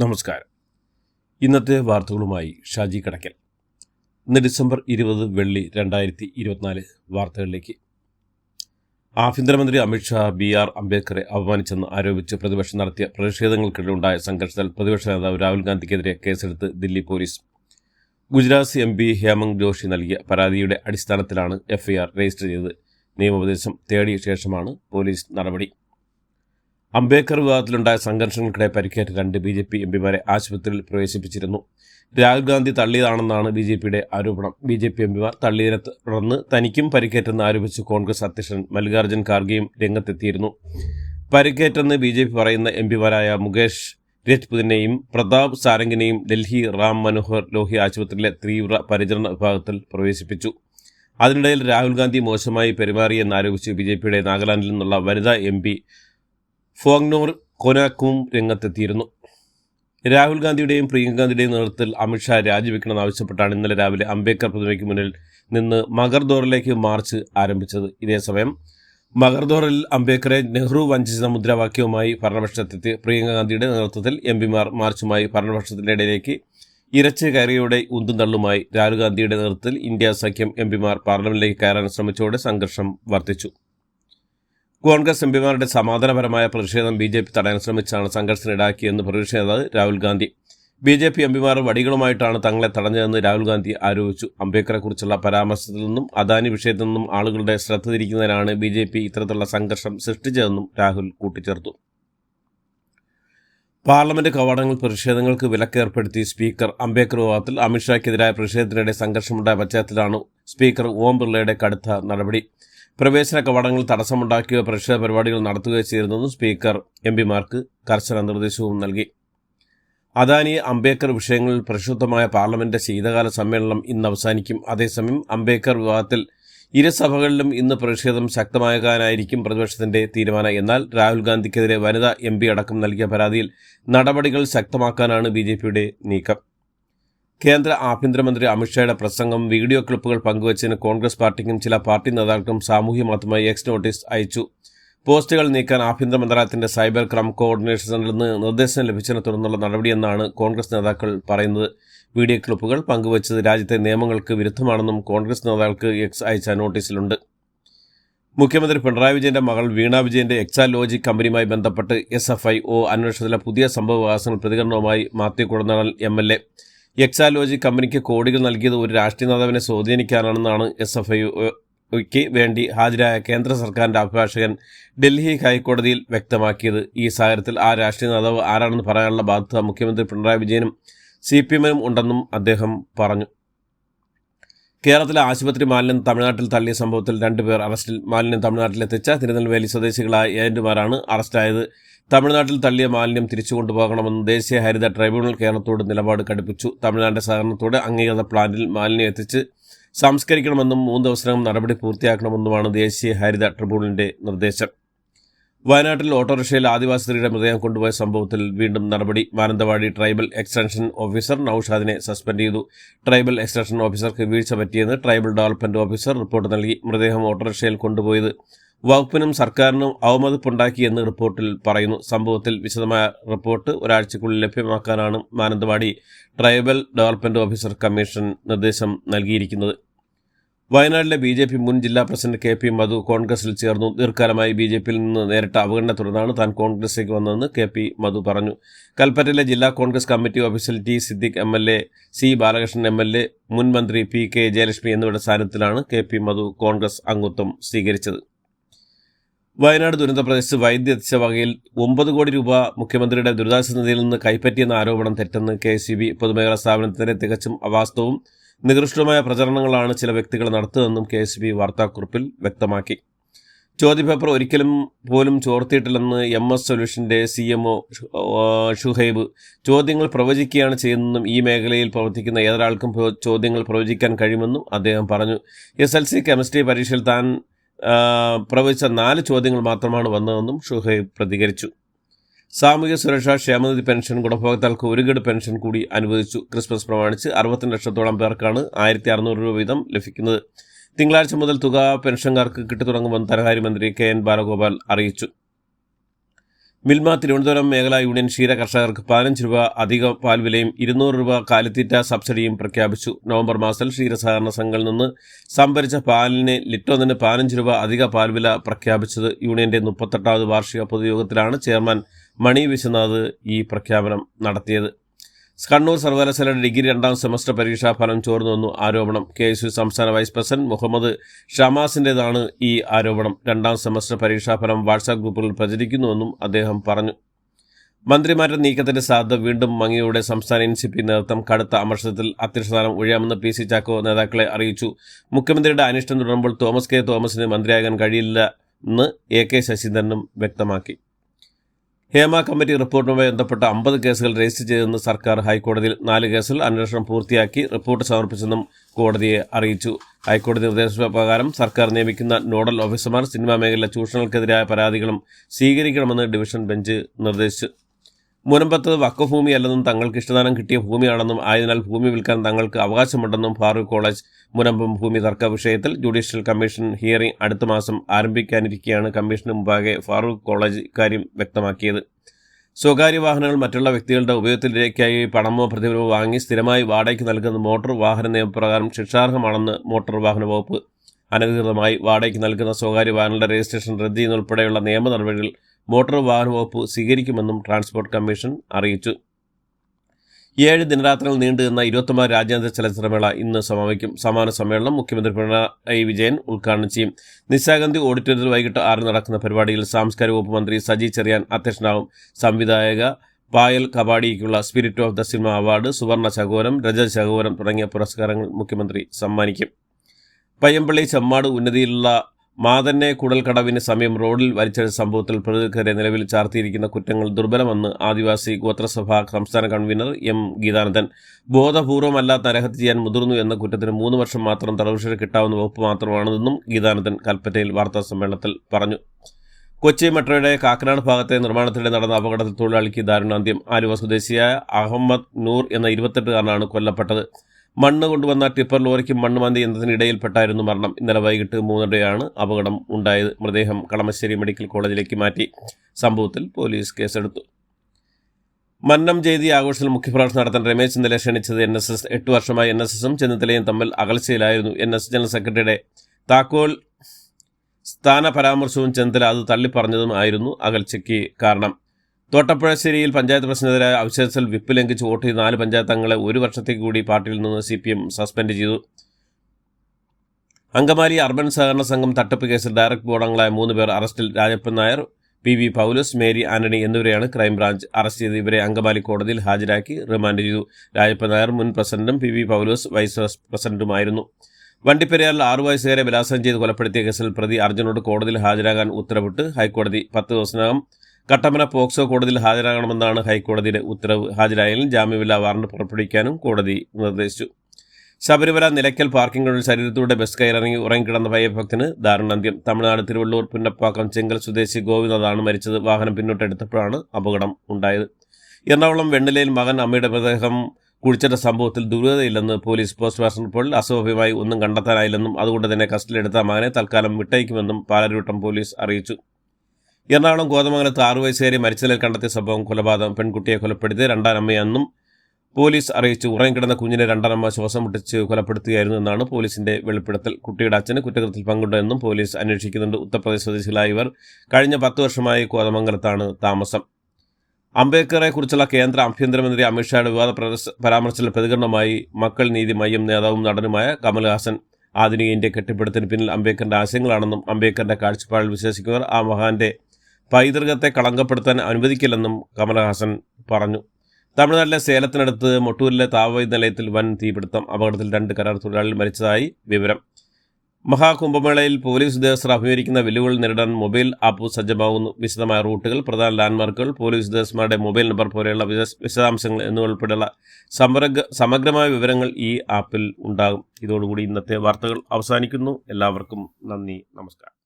നമസ്കാരം. ഇന്നത്തെ വാർത്തകളുമായി ഷാജി കടക്കൽ. ഇന്ന് ഡിസംബർ ഇരുപത് വെള്ളി രണ്ടായിരത്തി ഇരുപത്തിനാല് വാർത്തകളിലേക്ക്. ആഭ്യന്തരമന്ത്രി അമിത്ഷാ ബി ആർ അംബേദ്കറെ അപമാനിച്ചെന്ന് ആരോപിച്ച് പ്രതിപക്ഷം നടത്തിയ പ്രതിഷേധങ്ങൾക്കിടെ ഉണ്ടായ സംഘർഷത്തിൽ പ്രതിപക്ഷ നേതാവ് രാഹുൽ ഗാന്ധിക്കെതിരെ കേസെടുത്ത് Delhi police. Gujarat M P Hemant Joshi നൽകിയ പരാതിയുടെ അടിസ്ഥാനത്തിലാണ് എഫ്ഐആർ രജിസ്റ്റർ ചെയ്തത്. നിയമോപദേശം തേടിയ ശേഷമാണ് പോലീസ് നടപടി. അംബേദ്കർ വിവാദത്തിലുണ്ടായ സംഘർഷങ്ങൾക്കിടെ പരിക്കേറ്റ രണ്ട് ബി ജെ പി എംപിമാരെ ആശുപത്രിയിൽ പ്രവേശിപ്പിച്ചിരുന്നു. രാഹുൽ ഗാന്ധി തള്ളിയതാണെന്നാണ് ബി ജെ പിയുടെ ആരോപണം. ബി ജെ പി എംപിമാർ തള്ളിയതിനെ തുടർന്ന് തനിക്കും പരിക്കേറ്റെന്ന് ആരോപിച്ച് കോൺഗ്രസ് അധ്യക്ഷൻ മല്ലികാർജുൻ ഖാർഗെയും രംഗത്തെത്തിയിരുന്നു. പരിക്കേറ്റെന്ന് ബി ജെ പി പറയുന്ന എംപിമാരായ മുകേഷ് രജ്പുതിനെയും പ്രതാപ് സാരംഗിനെയും ഡൽഹി റാം മനോഹർ ലോഹി ആശുപത്രിയിലെ തീവ്ര പരിചരണ വിഭാഗത്തിൽ പ്രവേശിപ്പിച്ചു. അതിനിടയിൽ രാഹുൽ ഗാന്ധി മോശമായി പെരുമാറിയെന്നാരോപിച്ച് ബി ജെ പിയുടെ നാഗാലാൻഡിൽ നിന്നുള്ള വനിതാ എം പി ഫോങ്നോർ കൊനാക്കും രംഗത്തെത്തിയിരുന്നു. രാഹുൽ ഗാന്ധിയുടെയും പ്രിയങ്ക ഗാന്ധിയുടെയും നേതൃത്വത്തിൽ അമിത്ഷാ രാജിവെക്കണമെന്ന് ആവശ്യപ്പെട്ടാണ് ഇന്നലെ രാവിലെ അംബേദ്കർ പ്രതിമയ്ക്ക് മുന്നിൽ നിന്ന് മകർദോറിലേക്ക് മാർച്ച് ആരംഭിച്ചത്. ഇതേസമയം മകർദോറിൽ അംബേദ്കറെ നെഹ്റു വഞ്ചിച്ച മുദ്രാവാക്യവുമായി ഭരണപക്ഷത്തെത്തി പ്രിയങ്ക ഗാന്ധിയുടെ നേതൃത്വത്തിൽ എം പിമാർ മാർച്ചുമായി ഭരണപക്ഷത്തിന്റെ ഇടയിലേക്ക് ഇരച്ച് കയറിയോടെ ഉന്തും തള്ളുമായി രാഹുൽ ഗാന്ധിയുടെ നേതൃത്വത്തിൽ ഇന്ത്യ സഖ്യം എം പിമാർ പാർലമെന്റിലേക്ക് കയറാൻ ശ്രമിച്ചതോടെ സംഘർഷം വർദ്ധിച്ചു. കോൺഗ്രസ് എംപിമാരുടെ സമാധാനപരമായ പ്രതിഷേധം ബി ജെ പി തടയാൻ ശ്രമിച്ചാണ് സംഘർഷത്തിനിടാക്കിയെന്ന് പ്രതിഷേധ നേതാവ് Rahul Gandhi. B J P എംപിമാർ വടികളുമായിട്ടാണ് തങ്ങളെ തടഞ്ഞതെന്ന് രാഹുൽ ഗാന്ധി ആരോപിച്ചു. അംബേദ്കറെക്കുറിച്ചുള്ള പരാമർശത്തിൽ നിന്നും അദാനി വിഷയത്തിൽ നിന്നും ആളുകളുടെ ശ്രദ്ധ തിരിക്കുന്നതിനാണ് ബി ജെ പി ഇത്തരത്തിലുള്ള സംഘർഷം സൃഷ്ടിച്ചതെന്നും രാഹുൽ കൂട്ടിച്ചേർത്തു. പാർലമെന്റ് കവാടങ്ങൾ പ്രതിഷേധങ്ങൾക്ക് വിലക്കേർപ്പെടുത്തി സ്പീക്കർ അംബേദ്കർ വിവാദത്തിൽ അമിത്ഷായ്ക്കെതിരായ പ്രതിഷേധത്തിനിടെ സംഘർഷമുണ്ടായ പശ്ചാത്തലത്തിലാണ് സ്പീക്കർ ഓം ബിർളയുടെ കടുത്ത നടപടി. പ്രവേശന കവാടങ്ങൾ തടസ്സമുണ്ടാക്കിയോ പ്രതിഷേധ പരിപാടികൾ നടത്തുകയോ ചെയ്തിരുന്നെന്നും സ്പീക്കർ എം പിമാർക്ക് കർശന നിർദ്ദേശവും നൽകി. അദാനി അംബേദ്കർ വിഷയങ്ങളിൽ പ്രക്ഷുബ്ധമായ പാർലമെന്റ് ശീതകാല സമ്മേളനം ഇന്ന് അവസാനിക്കും. അതേസമയം അംബേദ്കർ വിവാദത്തിൽ ഇരുസഭകളിലും ഇന്ന് പ്രതിഷേധം ശക്തമാകാനായിരിക്കും പ്രതിപക്ഷത്തിന്റെ തീരുമാനം. എന്നാൽ രാഹുൽ ഗാന്ധിക്കെതിരെ വനിതാ എം അടക്കം നൽകിയ പരാതിയിൽ നടപടികൾ ശക്തമാക്കാനാണ് ബി നീക്കം. കേന്ദ്ര ആഭ്യന്തരമന്ത്രി അമിത്ഷായുടെ പ്രസംഗം വീഡിയോ ക്ലിപ്പുകൾ പങ്കുവച്ചതിന് കോൺഗ്രസ് പാർട്ടിക്കും ചില പാർട്ടി നേതാക്കൾക്കും സാമൂഹ്യ മാധ്യമമായി എക്സ് നോട്ടീസ് അയച്ചു. പോസ്റ്റുകൾ നീക്കാൻ ആഭ്യന്തര മന്ത്രാലയത്തിന്റെ സൈബർ ക്രൈം കോർഡിനേഷൻ സെന്ററിൽ നിന്ന് നിർദ്ദേശം ലഭിച്ചതിനെ തുടർന്നുള്ള നടപടിയെന്നാണ് കോൺഗ്രസ് നേതാക്കൾ പറയുന്നത്. വീഡിയോ ക്ലിപ്പുകൾ പങ്കുവച്ചത് രാജ്യത്തെ നിയമങ്ങൾക്ക് വിരുദ്ധമാണെന്നും കോൺഗ്രസ് നേതാക്കൾക്ക് എക്സ് അയച്ച നോട്ടീസിലുണ്ട്. മുഖ്യമന്ത്രി പിണറായി വിജയന്റെ മകൾ വീണ വിജയന്റെ എക്സാലോജി കമ്പനിയുമായി ബന്ധപ്പെട്ട് എസ് എഫ് ഐ ഒ അന്വേഷണത്തിലെ പുതിയ സംഭവവികാസങ്ങൾ പ്രതികരണവുമായി Mathew Kudanadan M L A Exalogic കമ്പനിക്ക് കോടികൾ നൽകിയത് ഒരു രാഷ്ട്രീയ നേതാവിനെ സ്വാധീനിക്കാനാണെന്നാണ് എസ് എഫ് ഐക്ക് വേണ്ടി ഹാജരായ കേന്ദ്ര സർക്കാരിന്റെ അഭിഭാഷകൻ ഡൽഹി ഹൈക്കോടതിയിൽ വ്യക്തമാക്കിയത്. ഈ സാഹചര്യത്തിൽ ആ രാഷ്ട്രീയ നേതാവ് ആരാണെന്ന് പറയാനുള്ള ബാധ്യത മുഖ്യമന്ത്രി പിണറായി വിജയനും സി പി എമ്മിനും ഉണ്ടെന്നും അദ്ദേഹം പറഞ്ഞു. കേരളത്തിലെ ആശുപത്രി മാലിന്യം തമിഴ്നാട്ടിൽ തള്ളിയ സംഭവത്തിൽ രണ്ടുപേർ അറസ്റ്റിൽ. മാലിന്യം തമിഴ്നാട്ടിലെത്തിച്ച തിരുനെൽവേലി സ്വദേശികളായ ഏജന്റുമാരാണ് അറസ്റ്റായത്. തമിഴ്നാട്ടിൽ തള്ളിയ മാലിന്യം തിരിച്ചു കൊണ്ടുപോകണമെന്ന് ദേശീയ ഹരിത ട്രൈബ്യൂണൽ കേരളത്തോട് നിലപാട് കടുപ്പിച്ചു. തമിഴ്നാടിന്റെ സഹകരണത്തോടെ അംഗീകൃത പ്ലാന്റിൽ മാലിന്യം എത്തിച്ച് സംസ്കരിക്കണമെന്നും മൂന്ന് ദിവസത്തിനകം നടപടി പൂർത്തിയാക്കണമെന്നുമാണ് ദേശീയ ഹരിത ട്രിബ്യൂണലിന്റെ നിർദ്ദേശം. വയനാട്ടിൽ ഓട്ടോറിക്ഷയിൽ ആദിവാസി സ്ത്രീയുടെ മൃതദേഹം കൊണ്ടുപോയ സംഭവത്തിൽ വീണ്ടും നടപടി. മാനന്തവാടി ട്രൈബൽ എക്സ്റ്റൻഷൻ ഓഫീസർ നൌഷാദിനെ സസ്പെൻഡ് ചെയ്തു. ട്രൈബൽ എക്സ്റ്റൻഷൻ ഓഫീസർക്ക് വീഴ്ച പറ്റിയെന്ന് ട്രൈബൽ ഡെവലപ്മെന്റ് ഓഫീസർ റിപ്പോർട്ട് നൽകി. മൃതദേഹം ഓട്ടോറിക്ഷയിൽ കൊണ്ടുപോയത് വകുപ്പിനും സർക്കാരിനും അവമതിപ്പുണ്ടാക്കിയെന്ന് റിപ്പോർട്ടിൽ പറയുന്നു. സംഭവത്തിൽ വിശദമായ റിപ്പോർട്ട് ഒരാഴ്ചക്കുള്ളിൽ ലഭ്യമാക്കാനാണ് Mananthavady tribal development officer commission നിർദ്ദേശം നൽകിയിരിക്കുന്നത്. വയനാട്ടിലെ ബി ജെ പി മുൻ ജില്ലാ പ്രസിഡന്റ് കെ പി മധു കോൺഗ്രസിൽ ചേർന്നു. ദീർഘകാലമായി ബി ജെ പിയിൽ നിന്ന് നേരിട്ട അവഗണന തുടർന്നാണ് താൻ കോൺഗ്രസിലേക്ക് വന്നതെന്ന് കെ പി മധു പറഞ്ഞു. കൽപ്പറ്റയിലെ ജില്ലാ കോൺഗ്രസ് കമ്മിറ്റി ഓഫീസിൽ T Siddique M L A C Balakrishnan M L A മുൻ മന്ത്രി പി കെ ജയലക്ഷ്മി എന്നിവരുടെ സാന്നിധ്യത്തിലാണ് കെ പി മധു കോൺഗ്രസ് അംഗത്വം സ്വീകരിച്ചത്. വയനാട് ദുരന്ത പ്രദേശത്ത് വൈദ്യുതി എത്തിച്ച വകയിൽ ഒമ്പത് കോടി രൂപ മുഖ്യമന്ത്രിയുടെ ദുരിതാശ്വാസ നിധിയിൽ നിന്ന് കൈപ്പറ്റിയെന്ന ആരോപണം തെറ്റെന്ന് കെ സി ബി പൊതുമേഖലാ സ്ഥാപനത്തിനെതിരെ തികച്ചും അവാസ്തവും നികൃഷ്ടമായ പ്രചരണങ്ങളാണ് ചില വ്യക്തികൾ നടത്തുന്നതെന്നും കെ എസ് ബി വാർത്താക്കുറിപ്പിൽ വ്യക്തമാക്കി. ചോദ്യപേപ്പർ ഒരിക്കലും പോലും ചോർത്തിയിട്ടില്ലെന്ന് എം എസ് സൊല്യൂഷന്റെ സി എം ഒ ഷുഹൈബ് ചോദ്യങ്ങൾ പ്രവചിക്കുകയാണ് ചെയ്യുന്നതെന്നും ഈ മേഖലയിൽ പ്രവർത്തിക്കുന്ന ഏതൊരാൾക്കും ചോദ്യങ്ങൾ പ്രവചിക്കാൻ കഴിയുമെന്നും അദ്ദേഹം പറഞ്ഞു. എസ് എൽ സി കെമിസ്ട്രി പരീക്ഷയിൽ താൻ പ്രവചിച്ച നാല് ചോദ്യങ്ങൾ മാത്രമാണ് വന്നതെന്നും ഷുഹൈബ് പ്രതികരിച്ചു. സാമൂഹ്യ സുരക്ഷാ ക്ഷേമനിധി പെൻഷൻ ഗുണഭോക്താക്കൾക്ക് ഒരു ഗഡ് പെൻഷൻ കൂടി അനുവദിച്ചു. ക്രിസ്മസ് പ്രമാണിച്ച് അറുപത്തിരണ്ട് ലക്ഷത്തോളം പേർക്കാണ് ആയിരത്തി അറുന്നൂറ് രൂപ വീതം ലഭിക്കുന്നത്. തിങ്കളാഴ്ച മുതൽ തുക പെൻഷൻകാർക്ക് കിട്ടിത്തുടങ്ങുമെന്ന് ധനകാര്യമന്ത്രി കെ എൻ ബാലഗോപാൽ അറിയിച്ചു. മിൽമ തിരുവനന്തപുരം മേഖലാ യൂണിയൻ ക്ഷീര കർഷകർക്ക് പതിനഞ്ച് രൂപ അധിക പാൽ വിലയും ഇരുന്നൂറ് രൂപ കാലിത്തീറ്റ സബ്സിഡിയും പ്രഖ്യാപിച്ചു. നവംബർ മാസത്തിൽ ക്ഷീര സഹകരണ സംഘങ്ങളിൽ നിന്ന് സംഭരിച്ച പാലിന് ലിറ്ററിന് പതിനഞ്ച് രൂപ അധിക പാൽ വില പ്രഖ്യാപിച്ചത് യൂണിയന്റെ മുപ്പത്തെട്ടാമത് വാർഷിക പൊതുയോഗത്തിലാണ് ചെയർമാൻ മണി വിശ്വനാഥ് ഈ പ്രഖ്യാപനം നടത്തിയത്. കണ്ണൂർ സർവകലാശാല ഡിഗ്രി രണ്ടാം സെമസ്റ്റർ പരീക്ഷാ ഫലം ചോർന്നു വന്നു ആരോപണം കെ എസ് യു സംസ്ഥാന വൈസ് പ്രസിഡന്റ് മുഹമ്മദ് ഷമാസിന്റെതാണ് ഈ ആരോപണം. രണ്ടാം സെമസ്റ്റർ പരീക്ഷാ ഫലം വാട്സാപ്പ് ഗ്രൂപ്പുകളിൽ പ്രചരിക്കുന്നുവെന്നും അദ്ദേഹം പറഞ്ഞു. മന്ത്രിമാരുടെ നീക്കത്തിന്റെ സാധ്യത വീണ്ടും മങ്ങിയോടെ സംസ്ഥാന എൻ സി പി നേതൃത്വം കടുത്ത അമർഷത്തിൽ അധ്യക്ഷസ്ഥാനം ഒഴിയാമെന്ന് പി സി ചാക്കോ നേതാക്കളെ അറിയിച്ചു. മുഖ്യമന്ത്രിയുടെ അനിഷ്ടം തുടരുമ്പോൾ തോമസ് കെ തോമസിന് മന്ത്രിയാകാൻ കഴിയില്ല എന്ന് എ കെ ശശീന്ദ്രനും വ്യക്തമാക്കി. ഹേമ കമ്മിറ്റി റിപ്പോർട്ടുമായി ബന്ധപ്പെട്ട അമ്പത് കേസുകൾ രജിസ്റ്റർ ചെയ്തെന്ന് സർക്കാർ ഹൈക്കോടതിയിൽ നാല് കേസുകൾ അന്വേഷണം പൂർത്തിയാക്കി റിപ്പോർട്ട് സമർപ്പിച്ചെന്നും കോടതിയെ അറിയിച്ചു. ഹൈക്കോടതി നിർദ്ദേശപ്രകാരം സർക്കാർ നിയമിക്കുന്ന നോഡൽ ഓഫീസർമാർ സിനിമാ മേഖലയിലെ ചൂഷണങ്ങൾക്കെതിരായ പരാതികളും സ്വീകരിക്കണമെന്ന് ഡിവിഷൻ ബെഞ്ച് നിർദ്ദേശിച്ചു. മുനമ്പത്ത് വക്കഭൂമി അല്ലെന്നും തങ്ങൾക്ക് ഇഷ്ടദാനം കിട്ടിയ ഭൂമിയാണെന്നും ആയതിനാൽ ഭൂമി വിൽക്കാൻ തങ്ങൾക്ക് അവകാശമുണ്ടെന്നും ഫാറൂഖ് കോളേജ് മുനമ്പം ഭൂമി തർക്ക വിഷയത്തിൽ ജുഡീഷ്യൽ കമ്മീഷൻ ഹിയറിംഗ് അടുത്ത മാസം ആരംഭിക്കാനിരിക്കെയാണ് കമ്മീഷന് മുമ്പാകെ ഫാറൂഖ് കോളേജ് ഇക്കാര്യം വ്യക്തമാക്കിയത്. സ്വകാര്യ വാഹനങ്ങൾ മറ്റുള്ള വ്യക്തികളുടെ ഉപയോഗത്തിലേക്കായി പണമോ പ്രതിഫലമോ വാങ്ങി സ്ഥിരമായി വാടകയ്ക്ക് നൽകുന്ന മോട്ടോർ വാഹന നിയമപ്രകാരം ശിക്ഷാർഹമാണെന്ന് മോട്ടോർ വാഹന വകുപ്പ് അനധികൃതമായി വാടകയ്ക്ക് നൽകുന്ന സ്വകാര്യ വാഹനങ്ങളുടെ രജിസ്ട്രേഷൻ റദ്ദ് ചെയ്യുന്നതുൾപ്പെടെയുള്ള നിയമ നടപടികൾ മോട്ടോർ വാഹന വകുപ്പ് സ്വീകരിക്കുമെന്നും ട്രാൻസ്പോർട്ട് കമ്മീഷൻ അറിയിച്ചു. ഏഴ് ദിനരാത്രങ്ങൾ നീണ്ടുനിന്ന ഇരുപത്തൊമ്പത് രാജ്യാന്തര ചലച്ചിത്രമേള ഇന്ന് സമാപിക്കും. സമാന സമ്മേളനം മുഖ്യമന്ത്രി പിണറായി വിജയൻ ഉദ്ഘാടനം ചെയ്യും. നിശാഗന്ധി ഓഡിറ്റോറിയത്തിൽ വൈകിട്ട് ആറ് നടക്കുന്ന പരിപാടിയിൽ സാംസ്കാരിക വകുപ്പ് മന്ത്രി സജി ചെറിയാൻ അധ്യക്ഷനാവും. സംവിധായക Payal കബാഡിക്കുള്ള spirit of the cinema award സുവർണ ശകോരം രജത ശകോരം തുടങ്ങിയ പുരസ്കാരങ്ങൾ മുഖ്യമന്ത്രി സമ്മാനിക്കും. പയ്യമ്പള്ളി ചെമ്മാട് ഉന്നതിയിലുള്ള മാതന്നെ കുടൽക്കടവിന് സമയം റോഡിൽ വലിച്ചെടുത്ത സംഭവത്തിൽ പ്രതികരെ നിലവിൽ ചാർത്തിയിരിക്കുന്ന കുറ്റങ്ങൾ ദുർബലമെന്ന് ആദിവാസി ഗോത്രസഭ സംസ്ഥാന കൺവീനർ എം ഗീതാനന്ദൻ. ബോധപൂർവമല്ലാത്ത അരഹത്യ ചെയ്യാൻ മുതിർന്നു എന്ന കുറ്റത്തിന് മൂന്ന് വർഷം മാത്രം തടവുശിക്ഷ കിട്ടാവുന്ന വകുപ്പ് മാത്രമാണെന്നും ഗീതാനന്ദൻ കൽപ്പറ്റയിൽ വാർത്താ സമ്മേളനത്തിൽ പറഞ്ഞു. കൊച്ചി മെട്രോയുടെ കാക്കനാട് ഭാഗത്തെ നിർമ്മാണത്തിനിടെ നടന്ന അപകടത്തിൽ തൊഴിലാളിക്ക് ദാരുണാന്ത്യം. ആലുവ സ്വദേശിയായ അഹമ്മദ് നൂർ എന്ന ഇരുപത്തെട്ടുകാരനാണ് കൊല്ലപ്പെട്ടത്. മണ്ണ് കൊണ്ടുവന്ന ടിപ്പർ ലോറിക്കും മണ്ണ് മാന്തി യന്ത്രത്തിനിടയിൽപ്പെട്ടായിരുന്നു മരണം. ഇന്നലെ വൈകിട്ട് മൂന്നരയാണ് അപകടം ഉണ്ടായത്. മൃതദേഹം കളമശ്ശേരി മെഡിക്കൽ കോളേജിലേക്ക് മാറ്റി സംഭവത്തിൽ പോലീസ് കേസെടുത്തു. മന്നം ജയതി ആഘോഷത്തിൽ മുഖ്യപ്രഭാഷണം നടത്താൻ രമേശ് ചെന്നിത്തല ക്ഷണിച്ചത് എൻ എസ് എസ്. എട്ട് വർഷമായി എൻ എസ് എസും ചെന്നിത്തലയും തമ്മിൽ അകൽച്ചയിലായിരുന്നു. എൻ എസ് ജനറൽ സെക്രട്ടറിയുടെ താക്കോൽ സ്ഥാന പരാമർശവും ചെന്നിത്തല അത് തള്ളിപ്പറഞ്ഞതും ആയിരുന്നു അകൽച്ചയ്ക്ക് കാരണം. തോട്ടപ്പുഴശ്ശേരിയിൽ പഞ്ചായത്ത് പ്രസിഡന്റിനെതിരായ അവിശ്വാസത്തിൽ വിപ്പ് ലംഘിച്ച് വോട്ട് ചെയ്ത നാല് പഞ്ചായത്ത് അംഗങ്ങളെ ഒരു വർഷത്തേക്ക് കൂടി പാർട്ടിയിൽ നിന്ന് സി പി എം സസ്പെൻഡ് ചെയ്തു. അങ്കമാലി അർബൻ സഹകരണ സംഘം തട്ടിപ്പ് കേസിൽ ഡയറക്ട് ബോർഡ് അംഗങ്ങളായ മൂന്ന് പേർ അറസ്റ്റിൽ. Rajappan Nair P V Paulose Mary Antony എന്നിവരെയാണ് ക്രൈംബ്രാഞ്ച് അറസ്റ്റ് ചെയ്ത് ഇവരെ അങ്കമാലി കോടതിയിൽ ഹാജരാക്കി റിമാൻഡ് ചെയ്തു. രാജപ്പൻ നായർ മുൻ പ്രസിഡന്റും പി വി പൗലോസ് വൈസ് പ്രസിഡന്റുമായിരുന്നു. വണ്ടിപ്പെരിയാറിൽ ആറു വയസ്സുകാരെ ബലാത്സംഗം ചെയ്ത് കൊലപ്പെടുത്തിയ കേസിൽ പ്രതി അർജുനോട് കോടതിയിൽ ഹാജരാകാൻ ഉത്തരവിട്ട് ഹൈക്കോടതി പത്ത് ദിവസത്തിനകം കട്ടപ്പന പോക്സോ കോടതിയിൽ ഹാജരാകണമെന്നാണ് ഹൈക്കോടതിയുടെ ഉത്തരവ്. ഹാജരായാലും ജാമ്യമില്ലാ വാറണ്ട് പുറപ്പെടുവിക്കാനും കോടതി നിർദ്ദേശിച്ചു. ശബരിമല നിലയ്ക്കൽ പാർക്കിംഗിനുള്ളിൽ ശരീരത്തിലൂടെ ബസ് കയറിറങ്ങി ഉറങ്ങിക്കിടന്ന ഭയഭക്തന് ദാരുണാന്ത്യം. തമിഴ്നാട് തിരുവള്ളൂർ പുന്നപ്പാക്കം ചെങ്കൽ സ്വദേശി ഗോവിന്ദാണ് മരിച്ചത്. വാഹനം പിന്നോട്ടെടുത്തപ്പോഴാണ് അപകടം ഉണ്ടായത്. എറണാകുളം വെണ്ണിലയിൽ മകൻ അമ്മയുടെ മൃതദേഹം കുഴിച്ചിട്ട സംഭവത്തിൽ ദുരൂഹതയില്ലെന്ന് പോലീസ് പോസ്റ്റ്മോർട്ടം റിപ്പോർട്ടിൽ അസൗഭ്യമായി ഒന്നും കണ്ടെത്താനായില്ലെന്നും അതുകൊണ്ട് തന്നെ കസ്റ്റഡിയിലെടുത്ത മകനെ തൽക്കാലം വിട്ടയക്കുമെന്നും പാലരൂട്ടം പോലീസ് അറിയിച്ചു. എറണാകുളം കോതമംഗലത്ത് ആറു വയസ്സുകാരി മരിച്ച നിലയിൽ കണ്ടെത്തിയ സംഭവം കൊലപാതകം പെൺകുട്ടിയെ കൊലപ്പെടുത്തി രണ്ടാനമ്മയെന്നും പോലീസ് അറിയിച്ചു. ഉറങ്ങിക്കിടന്ന കുഞ്ഞിനെ രണ്ടാനമ്മ ശ്വാസം മുട്ടിച്ച് കൊലപ്പെടുത്തുകയായിരുന്നു എന്നാണ് പോലീസിന്റെ വെളിപ്പെടുത്തൽ. കുട്ടിയുടെ അച്ഛന് കുറ്റകൃത്യത്തിൽ പങ്കുണ്ടെന്നും പോലീസ് അന്വേഷിക്കുന്നുണ്ട്. ഉത്തർപ്രദേശ് സ്വദേശികളായ ഇവർ കഴിഞ്ഞ പത്ത് വർഷമായി കോതമംഗലത്താണ് താമസം. അംബേദ്കറെ കുറിച്ചുള്ള കേന്ദ്ര ആഭ്യന്തരമന്ത്രി അമിത്ഷായുടെ വിവാദ പരാമർശത്തിലെ പ്രതികരണമായി മക്കൾ നീതി മയ്യം നേതാവും നടനുമായ കമൽഹാസൻ ആധുനിക ഇന്ത്യ കെട്ടിപ്പടുത്തിന് പിന്നിൽ അംബേദ്കറിന്റെ ആശയങ്ങളാണെന്നും അംബേദ്കറിന്റെ കാഴ്ചപ്പാടിൽ വിശ്വസിക്കുന്നവർ ആ മഹാന്റെ പൈതൃകത്തെ കളങ്കപ്പെടുത്താൻ അനുവദിക്കില്ലെന്നും കമലഹാസൻ പറഞ്ഞു. തമിഴ്നാട്ടിലെ സേലത്തിനടുത്ത് മൊട്ടൂരിലെ താപവൈദ്യ നിലയത്തിൽ വൻ തീപിടുത്തം അപകടത്തിൽ രണ്ട് കരാർ തൊഴിലാളികൾ മരിച്ചതായി വിവരം. മഹാകുംഭമേളയിൽ പോലീസ് ഉദ്യോഗസ്ഥർ അഭിമുഖീകരിക്കുന്ന വെല്ലുവിളി നേരിടാൻ മൊബൈൽ ആപ്പ് സജ്ജമാകുന്നു. വിശദമായ റൂട്ടുകൾ പ്രധാന ലാൻഡ്മാർക്കുകൾ പോലീസ് ഉദ്യോഗസ്ഥന്മാരുടെ മൊബൈൽ നമ്പർ പോലെയുള്ള വിശദാംശങ്ങൾ എന്നിവയുൾപ്പെടെയുള്ള സമഗ്ര സമഗ്രമായ വിവരങ്ങൾ ഈ ആപ്പിൽ ഉണ്ടാകും. ഇതോടുകൂടി ഇന്നത്തെ വാർത്തകൾ അവസാനിക്കുന്നു. എല്ലാവർക്കും നന്ദി നമസ്കാരം.